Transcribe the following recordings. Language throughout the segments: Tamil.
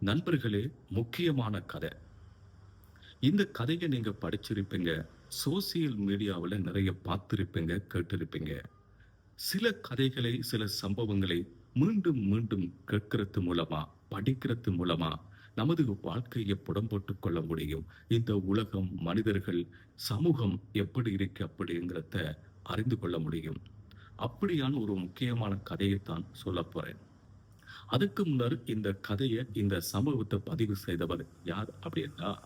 நண்பர்களே முக்கியமான கதை. இந்த கதையை நீங்க படிச்சிருப்பீங்க சோசியல் மீடியாவில் நிறைய பார்த்துருப்பீங்க கேட்டிருப்பீங்க. சில கதைகளை சில சம்பவங்களை மீண்டும் மீண்டும் கேட்கறது மூலமா படிக்கிறது மூலமா நமது வாழ்க்கையை புடம்போட்டுக் கொள்ள முடியும். இந்த உலகம் மனிதர்கள் சமூகம் எப்படி இருக்கு அப்படிங்கிறத அறிந்து கொள்ள முடியும். அப்படியான ஒரு முக்கியமான கதையைத்தான் சொல்ல போறேன். அதுக்கு முன்னர் இந்த கதையை இந்த சம்பவத்தை பதிவு செய்தவர் யார் அப்படின்னா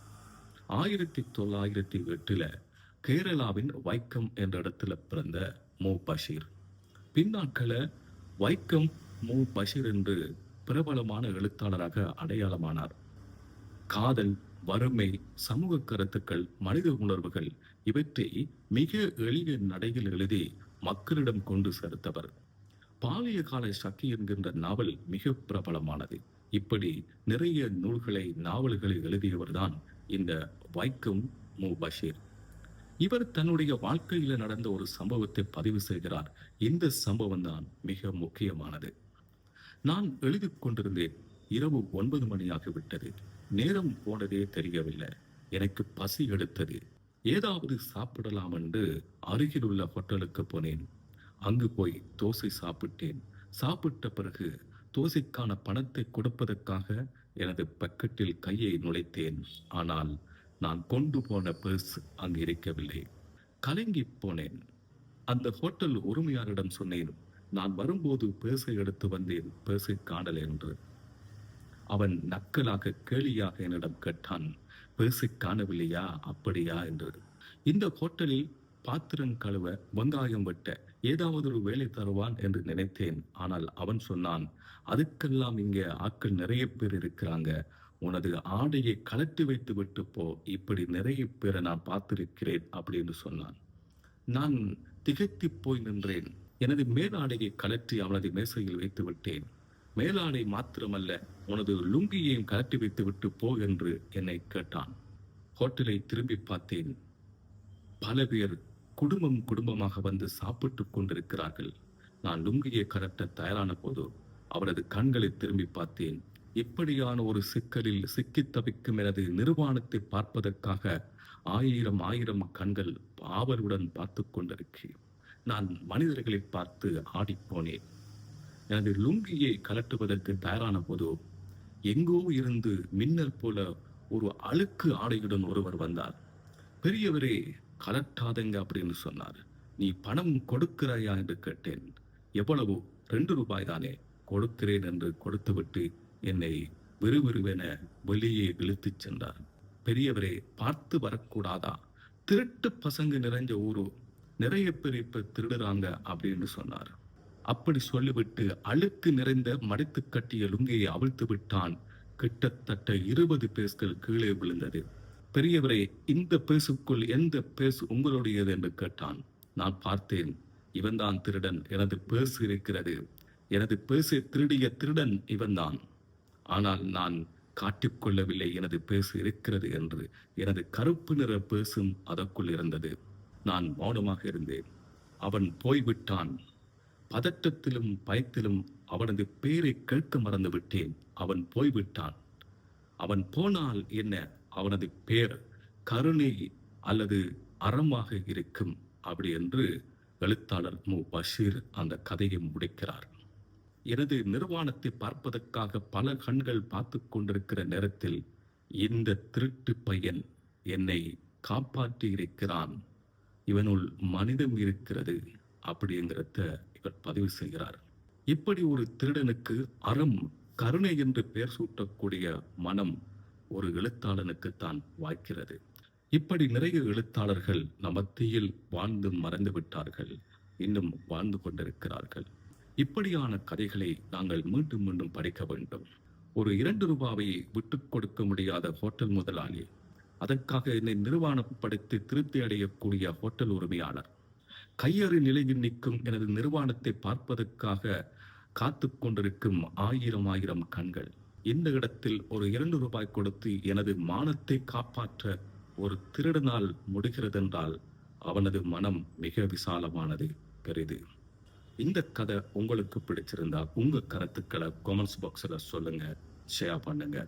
ஆயிரத்தி தொள்ளாயிரத்தி எட்டுல கேரளாவின் வைக்கம் என்ற இடத்துல பிறந்த மு. பஷீர். பின்னாட்களை வைக்கம் மு. பஷீர் என்று பிரபலமான எழுத்தாளராக அடையாளமானார். காதல் வறுமை சமூக கருத்துக்கள் மனித உணர்வுகள் இவற்றை மிக எளிய நடையில் எழுதி மக்களிடம் கொண்டு சேர்த்தவர். பாலிய கால சக்தி என்கின்ற நாவல் மிக பிரபலமானது. இப்படி நிறைய நூல்களை நாவல்களை எழுதியவர்தான் இந்த வைக்கம் மு. பஷீர். இவர் தன்னுடைய வாழ்க்கையில நடந்த ஒரு சம்பவத்தை பதிவு செய்கிறார். இந்த சம்பவம் தான் மிக முக்கியமானது. நான் எழுதி கொண்டிருந்தேன். இரவு ஒன்பது மணியாகிவிட்டது நேரம் போனதே தெரியவில்லை. எனக்கு பசி எடுத்தது. ஏதாவது சாப்பிடலாம் என்று அருகிலுள்ள ஹோட்டலுக்கு போனேன். அங்கு போய் தோசை சாப்பிட்டேன். சாப்பிட்ட பிறகு தோசைக்கான பணத்தை கொடுப்பதற்காக எனது பக்கெட்டில் கையை நுழைத்தேன். ஆனால் நான் கொண்டு போன பர்ஸ் அங்கு இருக்கவில்லை. கலங்கி போனேன். அந்த ஹோட்டல் உரிமையாளரிடம் சொன்னேன் நான் வரும்போது பேசை எடுத்து வந்தேன். பேசை காணல் என்று. அவன் நக்கலாக கேலியாக என்னிடம் கேட்டான் பேசை காணவில்லையா? அப்படியா? என்று. இந்த ஹோட்டலில் பாத்திரம் கழுவ வெங்காயம் வெட்ட ஏதாவது ஒரு வேலை தருவான் என்று நினைத்தேன். ஆனால் அவன் சொன்னான் அதுக்கெல்லாம் இங்கே ஆட்கள் நிறைய பேர் இருக்கிறாங்க. உனது ஆடையை கலட்டி வைத்து விட்டு போ. இப்படி நிறைய பேரை நான் பார்த்திருக்கிறேன் அப்படின்னு சொன்னான். நான் திகைத்து போய் நின்றேன். எனது மேலாடையை கலற்றி அவனது மேசையில் வைத்து விட்டேன். மேலாடை மாத்திரமல்ல உனது லுங்கியையும் கலட்டி வைத்து விட்டு போ என்று என்னை கேட்டான். ஹோட்டலை திரும்பி பார்த்தேன். பல பேர் குடும்பம் குடும்பமாக வந்து சாப்பிட்டு கொண்டிருக்கிறார்கள். நான் லுங்கியை கலட்ட தயாரான போது அவரது கண்களை திரும்பி பார்த்தேன். இப்படியான ஒரு சிக்கலில் சிக்கித் தவிக்கும் எனது நிர்வாணத்தை பார்ப்பதற்காக ஆயிரம் ஆயிரம் கண்கள் ஆவலுடன் பார்த்து கொண்டிருக்கிறேன் நான் மனிதர்களை பார்த்து ஆடிப்போனேன் எனது லுங்கியை கலட்டுவதற்கு தயாரான போது எங்கோ இருந்து மின்னல் போல ஒரு அழுக்கு ஆடையுடன் ஒருவர் வந்தார். பெரியவரே கலட்டாதங்க அப்படின்னு சொன்னார். நீ பணம் கொடுக்கிறாயா என்று கேட்டேன். எவ்வளவு? ரெண்டு ரூபாய் தானே. கொடுக்கிறேன் என்று கொடுத்துவிட்டு என்னை விறுவிறுவென வெளியே இழுத்துச் சென்றார். பெரியவரே பார்த்து வரக்கூடாதா? திருட்டு பசங்க நிறைஞ்ச ஊரு? நிறைய பேர் இப்ப திருடுறாங்க அப்படின்னு சொன்னார். அப்படி சொல்லிவிட்டு அழுக்கு நிறைந்த மடித்து கட்டிய லுங்கையை அவிழ்த்து விட்டான். கிட்டத்தட்ட இருபது பேஸ்கள் கீழே விழுந்தது. பெரியவரே இந்த பேசுக்குள் எந்த பேசு உங்களுடையது? என்று கேட்டான். நான் பார்த்தேன் இவன்தான் திருடன் எனது பேசு இருக்கிறது. எனது பேசு திருடிய திருடன் இவன்தான். ஆனால் நான் காட்டிக்கொள்ளவில்லை எனது பேசு இருக்கிறது என்று. எனது கருப்பு நிற பேசும் அதற்குள் இருந்தது. நான் மௌனமாக இருந்தேன். அவன் போய்விட்டான். பதட்டத்திலும் பயத்திலும் அவனது பேரை கேட்க மறந்து விட்டேன் அவன் போய்விட்டான். அவன் போனால் என்ன? அவனது பேர் கருணை அல்லது அறமாக இருக்கும் அப்படி என்று எழுத்தாளர் மு. பஷீர் அந்த கதையை முடிக்கிறார். எனது நிர்வாணத்தை பார்ப்பதற்காக பல கண்கள் பார்த்து கொண்டிருக்கிற நேரத்தில் இந்த திருட்டு பையன் என்னை காப்பாற்றி இருக்கிறான். இவனுள் மனிதம் இருக்கிறது அப்படிங்கிறத இவர் பதிவு செய்கிறார். இப்படி ஒரு திருடனுக்கு அறம் கருணை என்று பெயர் சூட்டக்கூடிய மனம் ஒரு எழுத்தாளனுக்கு தான் வாய்க்கிறது. இப்படி நிறைய எழுத்தாளர்கள் நம் மத்தியில் வாழ்ந்து மறந்து விட்டார்கள். இன்னும் வாழ்ந்து கொண்டிருக்கிறார்கள். இப்படியான கதைகளை நாங்கள் மீண்டும் மீண்டும் படிக்க வேண்டும். ஒரு இரண்டு ரூபாவை விட்டு கொடுக்க முடியாத ஹோட்டல் முதலாளி அதற்காக என்னை நிர்வாணப்படுத்தி திருப்தி அடையக்கூடிய ஹோட்டல் உரிமையாளர் கையறு நிலையில் நிற்கும் எனது நிர்வாணத்தை பார்ப்பதற்காக காத்து கொண்டிருக்கும் ஆயிரம் ஆயிரம் கண்கள். இந்த இடத்தில் ஒரு இரண்டு ரூபாய் கொடுத்து எனது மானத்தை காப்பாற்ற ஒரு திருடனால் முடிகிறதென்றால் அவனது மனம் மிக விசாலமானது பெரிது. இந்த கதை உங்களுக்கு பிடிச்சிருந்தா உங்க கருத்துக்களை கமெண்ட்ஸ் பாக்ஸில் சொல்லுங்க ஷேர் பண்ணுங்க.